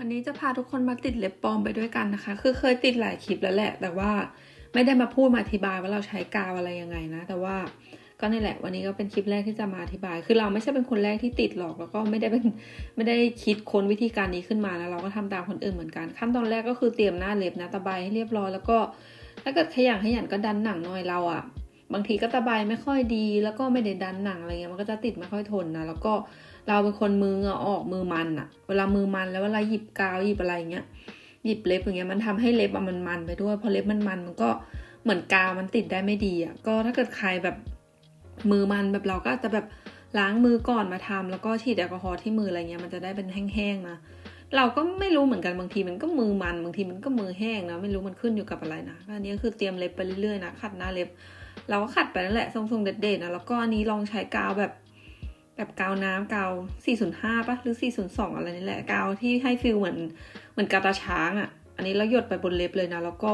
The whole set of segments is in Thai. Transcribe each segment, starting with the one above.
วันนี้จะพาทุกคนมาติดเล็บปลอมไปด้วยกันนะคะ คือเคยติดหลายคลิปแล้วแหละ แต่ว่าไม่ได้มาพูดมาอธิบายว่าเราใช้กาวอะไรยังไงนะ แต่ว่าก็นี่แหละ วันนี้ก็เป็นคลิปแรกที่จะมาอธิบาย คือเราไม่ใช่เป็นคนแรกที่ติดหรอก แล้วก็ไม่ได้เป็นไม่ได้คิดค้นวิธีการนี้ขึ้นมานะ เราก็ทำตามคนอื่นเหมือนกัน ขั้นตอนแรกก็คือเตรียมหน้าเล็บนะ ตะไบให้เรียบร้อย แล้วก็ถ้าเกิดขยันขยันก็ดันหนังหน่อยเราอะบางทีก็ตะไบไม่ค่อยดี แล้วก็ไม่ได้ดันหนังอะไรเงี้ย มันก็จะติดไม่ค่อยทนนะ แล้วก็ เราเป็นคนมือเงอออกมือมันอะเวลามือมันแล้วเวลาหยิบกาวหยิบอะไรเงี้ยหยิบเล็บอย่างเงี้ยมันทำให้เล็บอะมันมันไปด้วยพอเล็บมันมันมันก็เหมือนกาวมันติดได้ไม่ดีอะก็ถ้าเกิดใครแบบมือมันแบบเราก็จะแบบล้างมือก่อนมาทำแล้วก็ฉีดแอลกอฮอล์ที่มืออะไรเงี้ยมันจะได้เป็นแห้งๆนะเราก็ไม่รู้เหมือนกันบางทีมันก็มือมันบางทีมันก็มือแห้งนะไม่รู้มันขึ้นอยู่กับอะไรนะอันนี้คือเตรียมเล็บไปเรื่อยๆนะขัดหน้าเล็บ เราก็ขัดไปนั่นแหละทรงๆเด็ดๆนะแล้วก็อันนี้ลองใช้กาวแบบ แบบกาวน้ำกาว 405ปะหรือ 402 อะไรนี่แหละกาวที่ให้ฟิลเหมือนเหมือนกาตาช้างอะ่ะ อันนี้เราหยดไปบนเล็บเลยนะ แล้วก็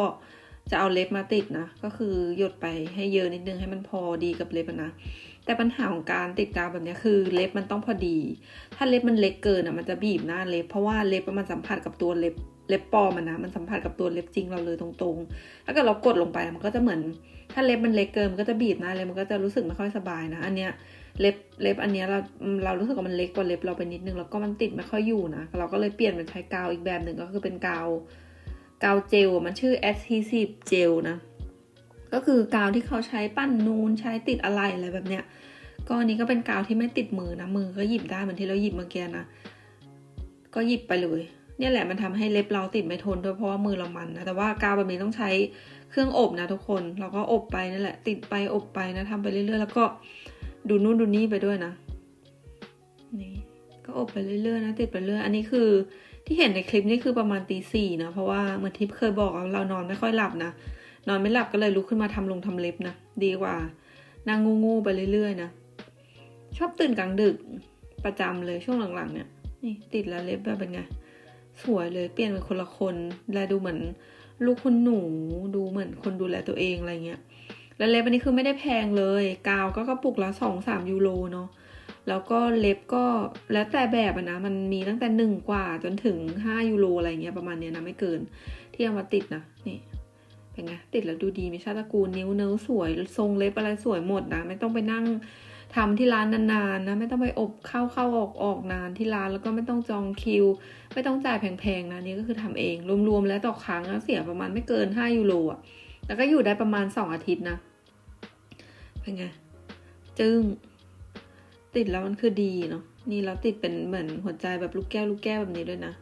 จะเอาเล็บมาติดนะ ก็คือหยดไปให้เยอะนิดนึงให้มันพอดีกับเล็บนะ แต่ปัญหาของการติดกาวแบบนี้คือเล็บมันต้องพอดี ถ้าเล็บมันเล็กเกินอะมันจะบีบหน้าเล็บ เพราะว่าเล็บมันสัมผัสกับตัวเล็บ เล็บปลอมมันนะมันสัมผัสกับตัวเล็บจริงเราเลยตรงๆ ถ้าเกิดเรากดลงไปมันก็จะเหมือน ถ้าเล็บมันเล็กเกินมันก็จะบีบน้าเล็บมันก็จะรู้สึกไม่ค่อยสบายนะ อันเนี้ยเล็บเล็บอันเนี้ยเราเรารู้สึกว่ามันเล็กกว่าเล็บเราไปนิดนึงแล้วก็มันติดไม่ค่อยอยู่นะเราก็เลยเปลี่ยนเป็นใช้กาวอีกแบบหนึ่งก็คือเป็นกาวกาวเจลมันชื่อ adhesive gel นะก็คือกาวที่เขาใช้ปั้นนูนใช้ติดอะไรอะไรแบบเนี้ยก็อันนี้ก็เป็นกาวที่ไม่ติดมือนะมือก็หยิบได้เหมือนที่เราหยิบเมื่อกี้นะก็หยิบไปเลย เนี่ยแหละมันทำให้เล็บเราติดไม่ทนด้วยเพราะว่ามือเรามันนะแต่ว่ากาวแบบนี้ต้องใช้เครื่องอบนะทุกคนเราก็อบไปนั่นแหละ ติดไปอบไปนะทำไปเรื่อยๆ แล้วก็ดูนู่นดูนี่ไปด้วยนะนี่ก็อบไปเรื่อยๆนะติดไปเรื่อยอันนี้คือที่เห็นในคลิปนี่คือประมาณตีสี่นะเพราะว่าเหมือนทิพเคยบอกเรานอนไม่ค่อยหลับนะนอนไม่หลับก็เลยลุกขึ้นมาทำลงทำเล็บนะดีกว่านั่งงูๆไปเรื่อยๆนะชอบตื่นกลางดึกประจำเลยช่วงหลังๆเนี่ยนี่ติดแล้วเล็บแบบเป็นไง สวยเลยเปลี่ยนเป็นคนละคนแลดูเหมือนลูกคุณหนูดูเหมือนคนดูแลตัวเองอะไรเงี้ยแล้วเล็บอันนี้คือไม่ได้แพงเลย กาวก็กระปุกละสองสามยูโรเนาะแล้วก็เล็บก็แล้วแต่แบบอะนะ มันมีตั้งแต่หนึ่งกว่าจนถึงห้ายูโรอะไรเงี้ยประมาณเนี้ยนะไม่เกิน ที่เอามาติดนะนี่เป็นไงติดแล้วดูดีมีชาติตระกูลนิ้วเนื้อสวย ทรงเล็บอะไรสวยหมดนะ ไม่ต้องไปนั่ง ทำที่ร้านนานๆนะไม่ต้องไปอบเข้าเข้าออกออกนานที่ร้านแล้วก็ไม่ต้องจองคิว ไม่ต้องจ่ายแพงๆนะนี่ก็คือทำเองรวมๆแล้วต่อครั้งเสียประมาณไม่เกินห้ายูโรอะแล้วก็อยู่ได้ประมาณสองอาทิตย์นะเป็นไงจึ้งติดแล้วมันคือดีเนาะนี่เราติดเป็นเหมือนหัวใจแบบลูกแก้วลูกแก้วแบบนี้ด้วยนะ